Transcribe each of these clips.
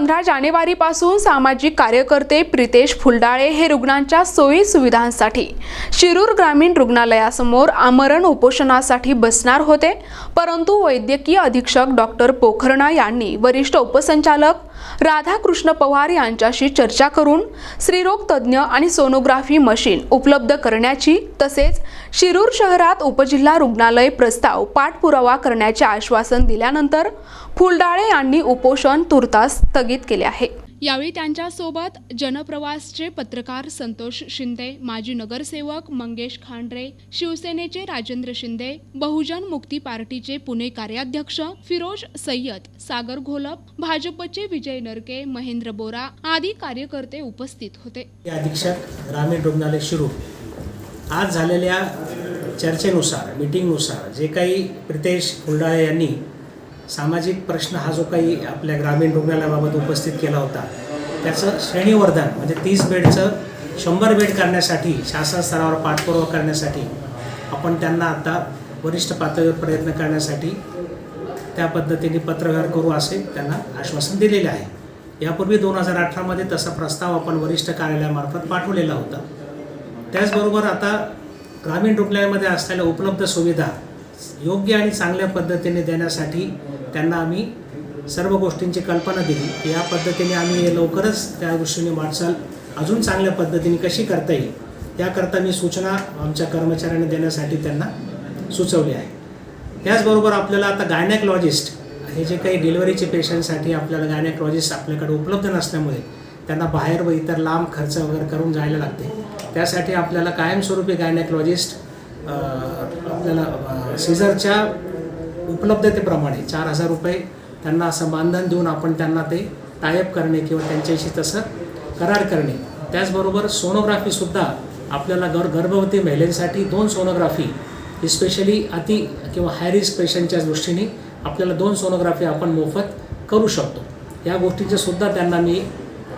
पंधरा जानेवारीपासून सामाजिक कार्यकर्ते प्रितेश फुलडाळे हे रुग्णांच्या सोयी सुविधांसाठी शिरूर ग्रामीण रुग्णालयासमोर आमरण उपोषणासाठी बसणार होते. परंतु वैद्यकीय अधीक्षक डॉक्टर पोखरणा यांनी वरिष्ठ उपसंचालक राधाकृष्ण पवार यांच्याशी चर्चा करून स्त्रीरोग तज्ज्ञ आणि सोनोग्राफी मशीन उपलब्ध करण्याची तसेच शिरूर शहरात उपजिल्हा रुग्णालय प्रस्ताव पाठपुरावा करण्याचे आश्वासन दिल्यानंतर फुलडाळे यांनी उपोषण तुर्तास स्थगित केले आहे. यावेळी त्यांच्यासोबत जनप्रवासचे पत्रकार संतोष शिंदे माजी नगरसेवक मंगेश खांडरे शिवसेनेचे राजेंद्र शिंदे बहुजन मुक्ती पार्टीचे पुणे कार्याध्यक्ष फिरोज सय्यद सागर घोलप भाजपचे विजय नरके महेंद्र बोरा आदी कार्यकर्ते उपस्थित होते. अधीक्षक ग्रामीण रुग्णालय शिरूर आज झालेल्या चर्चेनुसार मिटिंगनुसार जे काही प्रितेश फुलडाळे यांनी सामाजिक प्रश्न हा जो काही आपल्या ग्रामीण रुग्णालयाबाबत उपस्थित केला होता त्याचं श्रेणीवर्धन म्हणजे तीस बेडचं शंभर बेड करण्यासाठी शासन स्तरावर पाठपुरावा करण्यासाठी आपण त्यांना आता वरिष्ठ पातळीवर प्रयत्न करण्यासाठी त्या पद्धतीने पत्रव्यवहार करू असे त्यांना आश्वासन दिलेले आहे. यापूर्वी दोन हजार अठरामध्ये तसा प्रस्ताव आपण वरिष्ठ कार्यालयामार्फत पाठवलेला होता. त्याचबरोबर आता ग्रामीण रुग्णालयामध्ये असलेल्या उपलब्ध सुविधा योग्य आणि चांगल्या पद्धतीने देण्यासाठी त्यांना आम्ही सर्व गोष्टींची कल्पना दिली की या पद्धतीने आम्ही लवकरच त्या दृष्टीने वाटचाल अजून चांगल्या पद्धतीने कशी करता येईल याकरता मी सूचना आमच्या कर्मचाऱ्यांना देण्यासाठी त्यांना सुचवली आहे. त्याचबरोबर आपल्याला आता गायनॅकलॉजिस्ट हे जे काही डिलिव्हरीचे पेशंटसाठी आपल्याला गायनॅकलॉजिस्ट आपल्याकडे उपलब्ध नसल्यामुळे त्यांना बाहेर व इतर लांब खर्च वगैरे करून जायला लागते. त्यासाठी आपल्याला कायमस्वरूपी गायनॅकलॉजिस्ट आपल्याला सीझरच्या उपलब्धतेप्रमाणे चार हजार रुपये त्यांना असं मानधन देऊन आपण त्यांना ते टायअप करणे किंवा त्यांच्याशी तसं करार करणे. त्याचबरोबर सोनोग्राफीसुद्धा आपल्याला गर गर्भवती महिलेसाठी दोन सोनोग्राफी स्पेशली अति किंवा हाय रिस्क पेशंटच्या दृष्टीने आपल्याला दोन सोनोग्राफी आपण मोफत करू शकतो. या गोष्टीचे सुद्धा त्यांना मी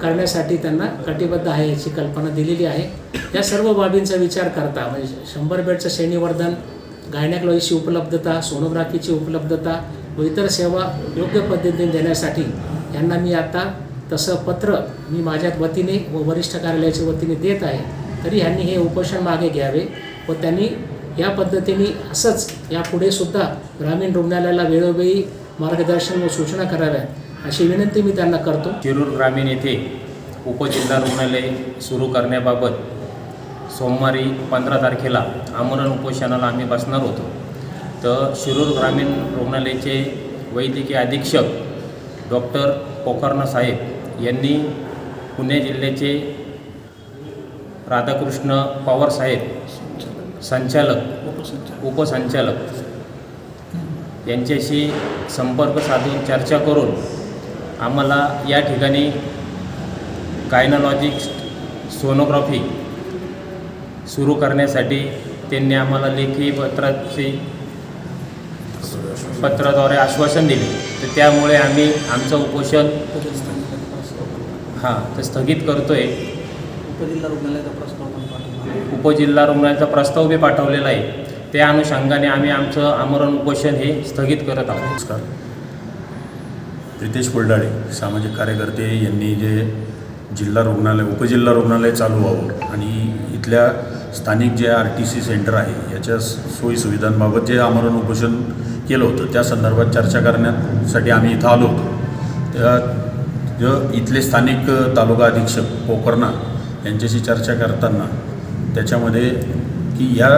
करण्यासाठी त्यांना कटिबद्ध आहे याची कल्पना दिलेली आहे. या सर्व बाबींचा विचार करता म्हणजे शंभर बेडचं श्रेणीवर्धन गायनॅकॉलॉजीची उपलब्धता सोनोग्राफीची उपलब्धता व इतर सेवा योग्य पद्धतीने देण्यासाठी यांना मी आता तसं पत्र मी माझ्या वतीने व वरिष्ठ कार्यालयाच्या वतीने देत आहे. तरी ह्यांनी हे उपोषण मागे घ्यावे व त्यांनी या पद्धतीने असंच यापुढे सुद्धा ग्रामीण रुग्णालयाला वेळोवेळी मार्गदर्शन व सूचना कराव्यात अशी विनंती मी त्यांना करतो. शिरूर ग्रामीण येथे उपजिल्हा रुग्णालय सुरू करण्याबाबत सोमवारी पंधरा तारखेला आमरण उपोषणाला आम्ही बसणार होतो. तर शिरूर ग्रामीण रुग्णालयाचे वैद्यकीय अधीक्षक डॉक्टर पोखरणा साहेब यांनी पुणे जिल्ह्याचे राधाकृष्ण पवार साहेब संचालक उपसंचालक यांच्याशी संपर्क साधून चर्चा करून आम्हाला या ठिकाणी गायनॉलॉजिक सोनोग्राफी सुरू करण्यासाठी त्यांनी आम्हाला लेखी पत्राची पत्राद्वारे आश्वासन दिले. तर त्यामुळे आम्ही आमचं उपोषण हां तर स्थगित करतो आहे उपजिल्हा रुग्णालयाचा प्रस्ताव पण पाठवला. उपजिल्हा रुग्णालयाचा प्रस्ताव बी पाठवलेला आहे. त्या अनुषंगाने आम्ही आमचं आमरण उपोषण हे स्थगित करत आहोत. नमस्कार. प्रितेश फुलडाळे सामाजिक कार्यकर्ते यांनी जे जिल्हा रुग्णालय उपजिल्हा रुग्णालय चालू व्हावं आणि इथल्या स्थानिक जे आर टी सी सेंटर आहे याच्या सोयीसुविधांबाबत जे आमरण उपोषण केलं होतं त्या संदर्भात चर्चा करण्यासाठी आम्ही इथं आलो होतो. त्या इथले स्थानिक तालुका अधीक्षक पोकर्णा यांच्याशी चर्चा करताना त्याच्यामध्ये की या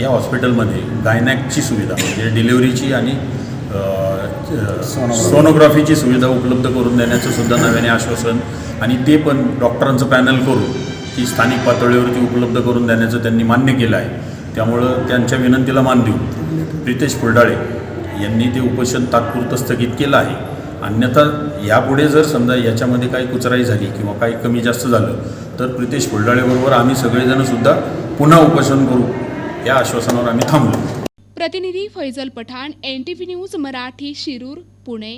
या हॉस्पिटलमध्ये गायनॅकची सुविधा म्हणजे डिलिव्हरीची आणि सोनोग्राफीची सुविधा उपलब्ध करून देण्याचं सुद्धा नव्याने आश्वासन आणि ते पण डॉक्टरांचं पॅनल करून ही स्थानिक पातळीवरती उपलब्ध करून देण्याचं त्यांनी मान्य केलं आहे. त्यामुळं त्यांच्या विनंतीला मान देऊन प्रितेश फुलडाळे यांनी ते उपोषण तात्पुरतं स्थगित केलं आहे. अन्यथा यापुढे जर समजा याच्यामध्ये काही कुचराई झाली किंवा काही कमी जास्त झालं तर प्रितेश फुलडाळेबरोबर आम्ही सगळेजणसुद्धा पुन्हा उपोषण करू. या आश्वासनावर आम्ही थांबलो. प्रतिनिधी Faisal Pathan N T V news Marathi Shirur Pune.